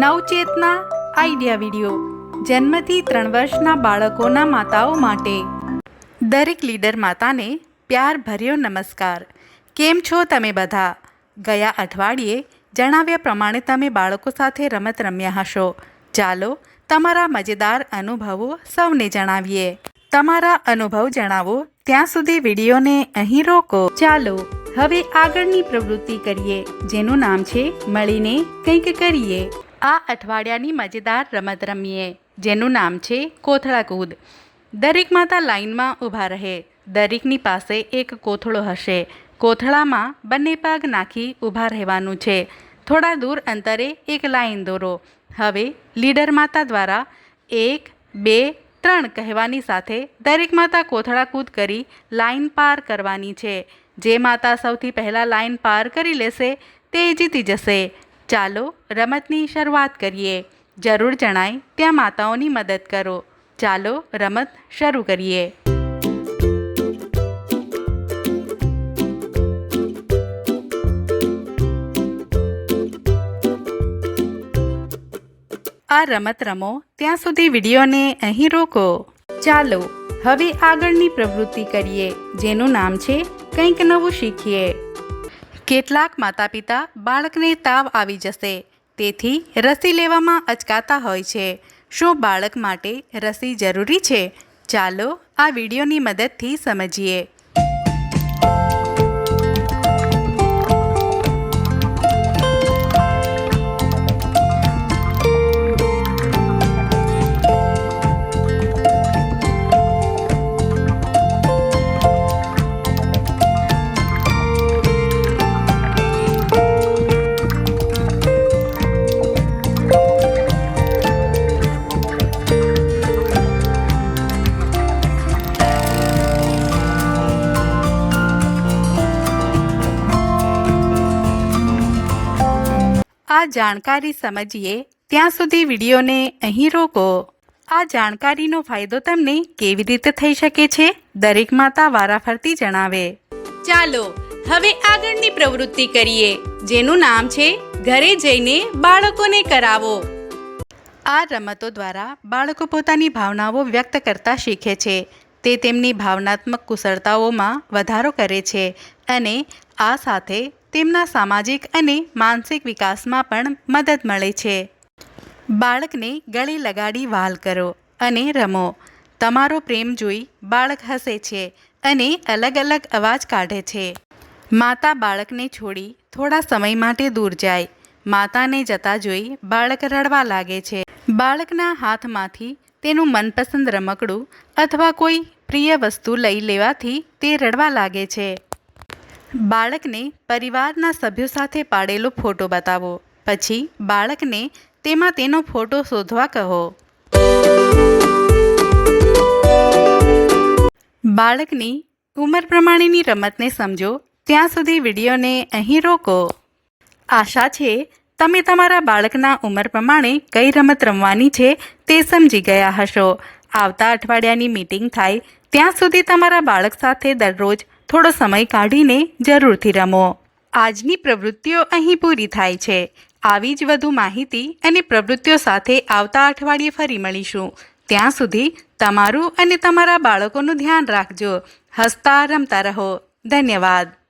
નવચેતના idea video. જન્મથી ત્રણ વર્ષના બાળકોના માતાઓ માટે. દરેક લીડર માતાને પ્યાર ભર્યો નમસ્કાર. કેમ છો તમે બધા? ગયા અઠવાડિયે જણાવ્યા પ્રમાણે તમે બાળકો સાથે રમત રમ્યા હશો. ચાલો તમારા મજેદાર અનુભવો સૌને જણાવીએ. તમારા અનુભવ જણાવો. ત્યાં સુધી વિડીયોને અહીં રોકો. ચાલો હવે આગળની પ્રવૃત્તિ કરીએ, જેનું નામ છે, મળીને કંઈક કરીએ. આ અઠવાડિયાની મજેદાર રમત રમીએ, જેનું નામ છે કોથળા કૂદ દરેક માતા લાઈનમાં ઊભા રહે. દરેકની પાસે એક કોથળો હશે. કોથળામાં બંને પગ નાખી ઊભા રહેવાનું છે. થોડા દૂર અંતરે એક લાઈન દોરો. હવે લીડર માતા દ્વારા એક, બે, ત્રણ કહેવાની સાથે દરેક માતા કોથળા કૂદ કરી લાઈન પાર કરવાની છે. જે માતા સૌથી પહેલાં લાઈન પાર કરી લેશે, તે જીતી જશે. ચાલો રમતની શરૂઆત કરીએ. જરૂર જણાય ત્યાં માતાઓની મદદ કરો. ચાલો રમત શરૂ કરીએ. આ રમત રમો, ત્યાં સુધી વિડીયોને અહીં રોકો. ચાલો હવે આગળની પ્રવૃત્તિ કરીએ, જેનું નામ છે કંઈક નવું શીખીએ. કેટલાક માતા પિતા બાળકને તાવ આવી જશે, તેથી રસી લેવામાં અચકાતા હોય છે. શું બાળક માટે રસી જરૂરી છે? ચાલો આ વિડીયોની મદદથી સમજીએ. આ જાણકારી સમજીએ ત્યાં સુધી વિડીયોને અહીં રોકો. આ જાણકારીનો ફાયદો તમને કેવી રીતે થઈ શકે છે દરેક માતા વારાફરતી જણાવે. ચાલો હવે આગળની પ્રવૃત્તિ કરીએ જેનું નામ છે ઘરે જઈને બાળકોને કરાવો. આ રમતો દ્વારા બાળકો પોતાની ભાવનાઓ વ્યક્ત કરતા શીખે છે. તે તેમની ભાવનાત્મક કુશળતાઓમાં વધારો કરે છે અને આ સાથે તેમના સામાજિક અને માનસિક વિકાસમાં પણ મદદ મળે છે. બાળકને ગળે લગાડી વાલ કરો અને રમો. તમારો પ્રેમ જોઈ બાળક હસે છે અને અલગ અલગ અવાજ કાઢે છે. માતા બાળકને છોડી થોડા સમય માટે દૂર જાય. માતાને જતા જોઈ બાળક રડવા લાગે છે. બાળકના હાથમાંથી તેનું મનપસંદ રમકડું અથવા કોઈ પ્રિય વસ્તુ લઈ લેવાથી તે રડવા લાગે છે. બાળકને પરિવારના સભ્યો સાથે પાડેલો ફોટો બતાવો. પછી બાળકને તેમાં તેનો ફોટો શોધવા કહો. બાળકની ઉંમર પ્રમાણેની રમતને સમજો. ત્યાં સુધી વિડીયોને અહીં રોકો. આશા છે, તમે તમારા બાળકના ઉંમર પ્રમાણે કઈ રમત રમવાની છે તે સમજી ગયા હશો. આવતા અઠવાડિયાની મીટિંગ થાય, ત્યાં સુધી તમારા બાળક સાથે દરરોજ થોડો સમય કાઢીને જરૂરથી રમો. આજની પ્રવૃત્તિઓ અહીં પૂરી થાય છે. આવી જ વધુ માહિતી અને પ્રવૃત્તિઓ સાથે આવતા અઠવાડિયે ફરી મળીશું. ત્યાં સુધી તમારું અને તમારા બાળકોનું ધ્યાન રાખજો. હસતા રમતા રહો. ધન્યવાદ.